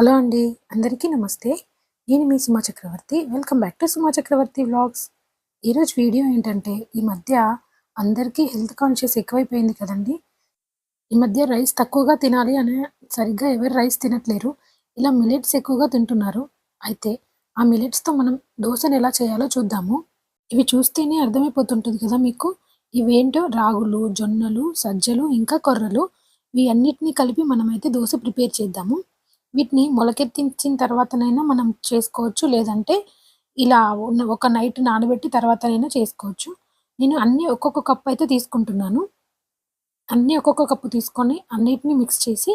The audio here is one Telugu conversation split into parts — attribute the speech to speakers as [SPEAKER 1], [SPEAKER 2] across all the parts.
[SPEAKER 1] హలో అండి అందరికీ నమస్తే. నేను మీ Suma Chakravarthi. Welcome back to Suma Chakravarthi vlogs. ఈరోజు వీడియో ఏంటంటే ఈ మధ్య అందరికీ హెల్త్ కాన్షియస్ ఎక్కువైపోయింది కదండి. ఈ మధ్య రైస్ తక్కువగా తినాలి అనే సరిగ్గా ఎవరు రైస్ తినట్లేరు. ఇలా మిలెట్స్ ఎక్కువగా తింటున్నారు. అయితే ఆ మిలెట్స్తో మనం దోశను ఎలా చేయాలో చూద్దాము. ఇవి చూస్తేనే అర్థమైపోతుంటుంది కదా మీకు. ఇవేంటో రాగులు జొన్నలు సజ్జలు ఇంకా కొర్రలు ఇవి అన్నిటినీ కలిపి మనమైతే దోశ ప్రిపేర్ చేద్దాము. వీటిని మొలకెత్తించిన తర్వాతనైనా మనం చేసుకోవచ్చు. లేదంటే ఇలా ఉన్న ఒక నైట్ నానబెట్టి తర్వాతనైనా చేసుకోవచ్చు. నేను అన్నీ ఒక్కొక్క కప్ అయితే తీసుకుంటున్నాను. అన్నీ ఒక్కొక్క కప్పు తీసుకొని అన్నిటిని మిక్స్ చేసి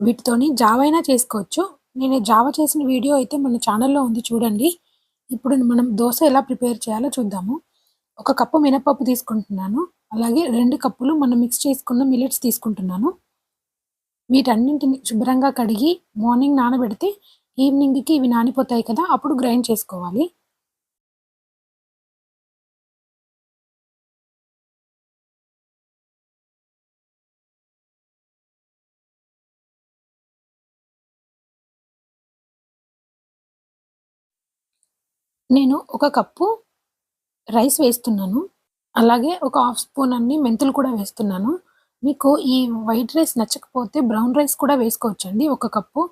[SPEAKER 1] వీటితోని జావ అయినా చేసుకోవచ్చు. నేను జావ చేసిన వీడియో అయితే మన ఛానల్లో ఉంది చూడండి. ఇప్పుడు మనం దోశ ఎలా ప్రిపేర్ చేయాలో చూద్దాము. ఒక కప్పు మినపప్పు తీసుకుంటున్నాను. అలాగే రెండు కప్పులు మనం మిక్స్ చేసుకున్న మిల్లెట్స్ తీసుకుంటున్నాను. వీటన్నింటిని శుభ్రంగా కడిగి మార్నింగ్ నానబెడితే ఈవినింగ్కి ఇవి నానిపోతాయి కదా అప్పుడు గ్రైండ్ చేసుకోవాలి. నేను ఒక కప్పు రైస్ వేస్తున్నాను. అలాగే ఒక హాఫ్ స్పూన్ అన్ని మెంతులు కూడా వేస్తున్నాను. మీకు ఈ వైట్ రైస్ నచ్చకపోతే బ్రౌన్ రైస్ కూడా వేసుకోవచ్చండి ఒక కప్పు.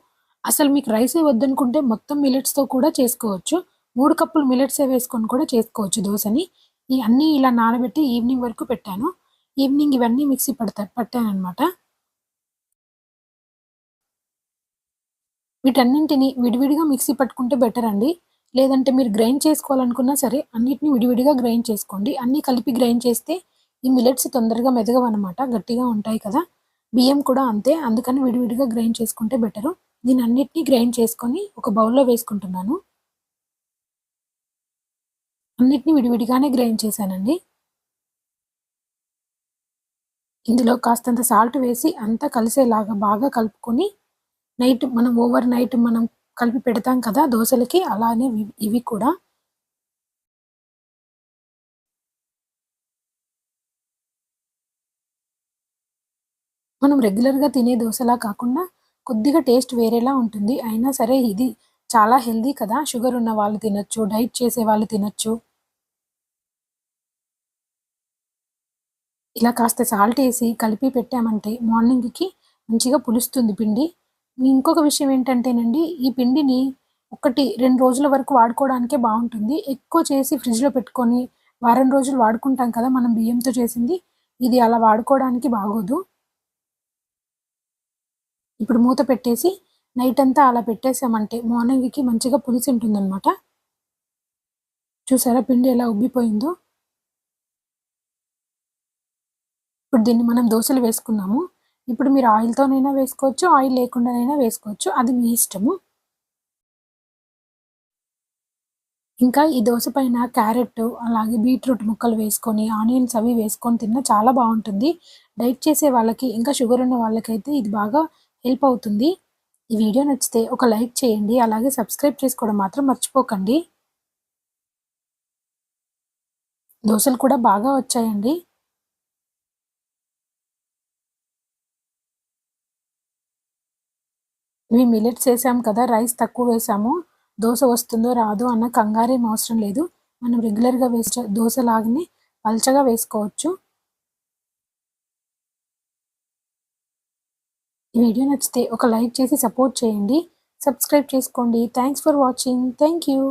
[SPEAKER 1] అసలు మీకు రైసే వద్దనుకుంటే మొత్తం మిలెట్స్తో కూడా చేసుకోవచ్చు. మూడు కప్పులు మిలెట్సే వేసుకొని కూడా చేసుకోవచ్చు దోశని. ఈ అన్నీ ఇలా నానబెట్టి ఈవినింగ్ వరకు పెట్టాను. ఈవినింగ్ ఇవన్నీ మిక్సీ పడతా పట్టాను అనమాట వీటన్నింటిని విడివిడిగా మిక్సీ పట్టుకుంటే బెటర్ అండి. లేదంటే మీరు గ్రైండ్ చేసుకోవాలనుకున్నా సరే అన్నిటిని విడివిడిగా గ్రైండ్ చేసుకోండి. అన్నీ కలిపి గ్రైండ్ చేస్తే ఈ మిలెట్స్ తొందరగా మెదగవన్నమాట గట్టిగా ఉంటాయి కదా. బియ్యం కూడా అంతే అందుకని విడివిడిగా గ్రైండ్ చేసుకుంటే బెటరు నేను అన్నిటినీ గ్రైండ్ చేసుకొని ఒక బౌల్లో వేసుకుంటున్నాను. అన్నిటినీ విడివిడిగానే గ్రైండ్ చేశానండి. ఇందులో కాస్తంత సాల్ట్ వేసి అంతా కలిసేలాగా బాగా కలుపుకొని నైట్ మనం ఓవర్ నైట్ మనం కలిపి పెడతాం కదా దోశలకి అలానే ఇవి కూడా. మనం రెగ్యులర్గా తినే దోశలా కాకుండా కొద్దిగా టేస్ట్ వేరేలా ఉంటుంది. అయినా సరే ఇది చాలా హెల్దీ కదా. షుగర్ ఉన్న వాళ్ళు తినొచ్చు డైట్ చేసే వాళ్ళు తినొచ్చు. ఇలా కాస్త సాల్ట్ వేసి కలిపి పెట్టామంటే మార్నింగ్కి మంచిగా పులుస్తుంది పిండి. ఇంకొక విషయం ఏంటంటేనండి ఈ పిండిని ఒకటి రెండు రోజుల వరకు వాడుకోవడానికే బాగుంటుంది. ఎక్కువ చేసి ఫ్రిడ్జ్లో పెట్టుకొని వారం రోజులు వాడుకుంటాం కదా మనం బియ్యంతో చేసింది. ఇది అలా వాడుకోవడానికి బాగోదు. ఇప్పుడు మూత పెట్టేసి నైట్ అంతా అలా పెట్టేసామంటే మార్నింగ్కి మంచిగా పులిసి ఉంటుందన్నమాట. చూసారా పిండి ఎలా ఉబ్బిపోయిందో? ఇప్పుడు దీన్ని మనం దోశలు వేసుకున్నాము. ఇప్పుడు మీరు ఆయిల్తోనైనా వేసుకోవచ్చు ఆయిల్ లేకుండానైనా వేసుకోవచ్చు. అది మీ ఇష్టము. ఇంకా ఈ దోశ పైన క్యారెట్ అలాగే బీట్రూట్ ముక్కలు వేసుకొని ఆనియన్స్ అవి వేసుకొని తిన్నా చాలా బాగుంటుంది. డైట్ చేసే వాళ్ళకి ఇంకా షుగర్ ఉన్న వాళ్ళకైతే ఇది బాగా హెల్ప్ అవుతుంది. ఈ వీడియో నచ్చితే ఒక లైక్ చేయండి. అలాగే సబ్స్క్రైబ్ చేసుకోవడం మాత్రం మర్చిపోకండి. దోశలు కూడా బాగా వచ్చాయండి. ఇవి మిలెట్స్ వేసాం కదా రైస్ తక్కువ వేసాము. దోశ వస్తుందో రాదో అన్న కంగారేం అవసరం లేదు. మనం రెగ్యులర్గా వేసే దోశ లాగానే పల్చగా వేసుకోవచ్చు. ఈ వీడియో నచ్చితే ఒక లైక్ చేసి సపోర్ట్ చేయండి. సబ్స్క్రైబ్ చేసుకోండి. Thanks for watching thank you